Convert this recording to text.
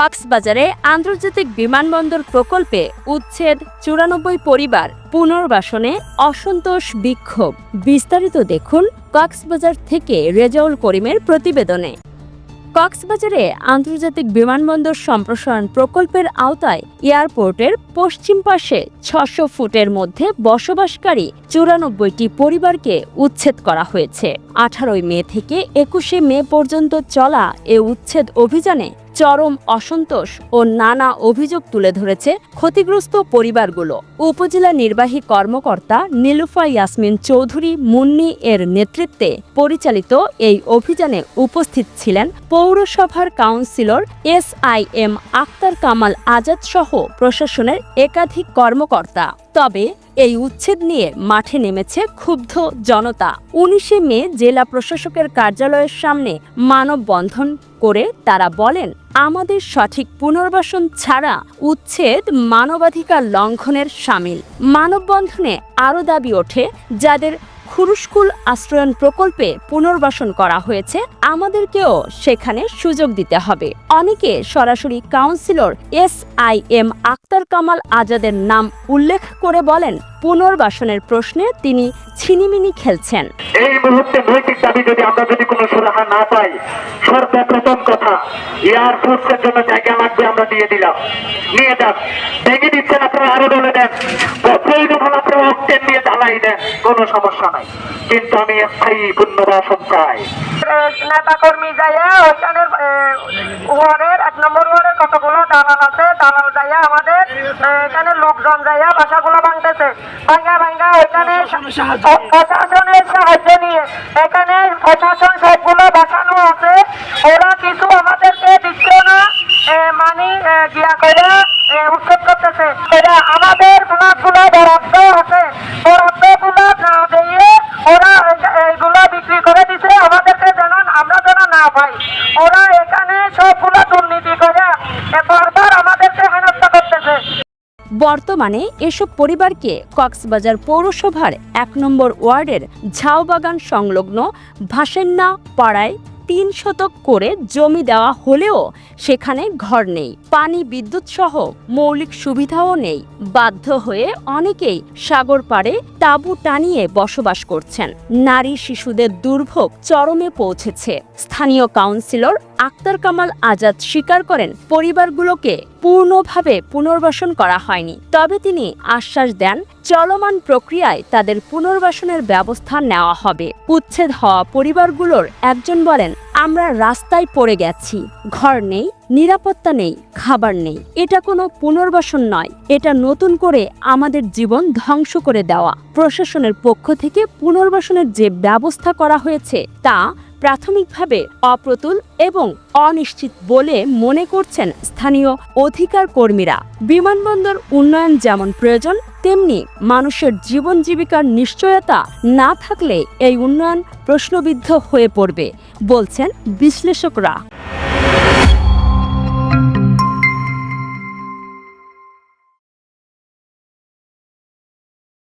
কক্সবাজারে আন্তর্জাতিক বিমানবন্দর প্রকল্পে উচ্ছেদ চুরানব্বই পরিবার পুনর্বাসনে অসন্তোষ বিক্ষোভ। বিস্তারিত দেখুন কক্সবাজার থেকে রেজাউল করিমের প্রতিবেদনে। কক্সবাজারে আন্তর্জাতিক বিমানবন্দর সম্প্রসারণ প্রকল্পের আওতায় এয়ারপোর্টের পশ্চিম পাশে ছশো ফুটের মধ্যে বসবাসকারী চুরানব্বইটি পরিবারকে উচ্ছেদ করা হয়েছে। আঠারোই মে থেকে একুশে মে পর্যন্ত চলা এ উচ্ছেদ অভিযানে চরম অসন্তোষ ও নানা অভিযোগ তুলে ধরেছে ক্ষতিগ্রস্ত পরিবারগুলো। উপজেলা নির্বাহী কর্মকর্তা নীলুফা ইয়াসমিন চৌধুরী মুন্নি এর নেতৃত্বে পরিচালিত এই অভিযানে উপস্থিত ছিলেন পৌরসভার councillor S I M Akhtar Kamal Azad সহ প্রশাসনের একাধিক কর্মকর্তা। তবে এই উচ্ছেদ নিয়ে মাঠে নেমেছে ক্ষুব্ধ জনতা। উনিশে মে জেলা প্রশাসকের কার্যালয়ের সামনে মানববন্ধন করে তারা বলেন আমাদের সঠিক পুনর্বাসন ছাড়া উচ্ছেদ মানবাধিকার লঙ্ঘনের সামিল। মানববন্ধনে আরও দাবি ওঠে, যাদের খুরুস্কুল আশ্রয়ন প্রকল্পে পুনর্বাসন করা হয়েছে, আমাদেরকেও সেখানে সুযোগ দিতে হবে। অনেকে সরাসরি councillor S I M Akhtar Kamal আজাদের নাম উল্লেখ করে বলেন, পুনর্বাসনের প্রশ্নে তিনি ছিনিমিনি খেলছেন। এই মুহূর্তে দাবি যদি আমরা যদি কোনো সুরাহা না পাই, সর্বপ্রথম কথা এয়ারফোর্সের জন্য জায়গা লাগবে আমরা দিয়ে দিলাম। নিয়ে যান। ভেঙে দিচ্ছেন আপনারা, আরও বলে দেন প্রয়োজন হলে আপনারা অক্টেন দিয়ে ঢালাই দেন কোনো সমস্যা নাই। কিন্তু আমি স্থায়ী পুনর্বাসন চাই। নেতা কর্মী যাইয়া ওইখানে ওয়ার্ডের, এক নম্বর ওয়ার্ডের কতগুলো দালাল আছে, দালাল যাইয়া আমাদের এখানে লোকজন যাইয়া বাসাগুলো ভাঙতেছে। ভাঙ্গা ভাঙ্গা ওইখানে প্রশাসনের সাহায্য নিয়ে, এখানে প্রশাসন সবগুলো বাসানো আছে। ওরা কিছু আমাদেরকে দিচ্ছে না মানি গিয়া করে উচ্ছেদ করতেছে। আমাদের ফ্ল্যাটগুলো বরাদ্দ ওরা এখানে দুর্নীতি করে বারবার আমাদেরকে হেনস্থা করতেছে। বর্তমানে এসব পরিবারকে কক্সবাজার পৌরসভার এক নম্বর ওয়ার্ডের ঝাউবাগান সংলগ্ন ভাসেন্না পাড়ায় তিন শতক করে জমি দেওয়া হলেও সেখানে ঘর নেই। পানি, বিদ্যুৎ সহ মৌলিক সুবিধাও নেই। বাধ্য হয়ে অনেকেই সাগর পাড়ে তাঁবু টানিয়ে বসবাস করছেন। নারী শিশুদের দুর্ভোগ চরমে পৌঁছেছে। স্থানীয় কাউন্সিলর আক্তার কামাল আজাদ স্বীকার করেন, পরিবারগুলোকে পূর্ণভাবে পুনর্বাসন করা হয়নি। তবে তিনি আশ্বাস দেন, চলমান প্রক্রিয়ায় তাদের পুনর্বাসনের ব্যবস্থা নেওয়া হবে। উচ্ছেদ হওয়া পরিবারগুলোর একজন বলেন, আমরা রাস্তায় পড়ে গেছি, ঘর নেই নিরাপত্তা নেই, খাবার নেই। এটা কোনো পুনর্বাসন নয়। এটা নতুন করে আমাদের জীবন ধ্বংস করে দেওয়া। প্রশাসনের পক্ষ থেকে পুনর্বাসনের যে ব্যবস্থা করা হয়েছে, তা প্রাথমিকভাবে অপ্রতুল এবং অনিশ্চিত বলে মনে করছেন স্থানীয় অধিকার কর্মীরা। বিমানবন্দর উন্নয়ন যেমন প্রয়োজন, তেমনি মানুষের জীবন জীবিকার নিশ্চয়তা না থাকলে এই উন্নয়ন প্রশ্নবিদ্ধ হয়ে পড়বে, বলছেন বিশ্লেষকরা।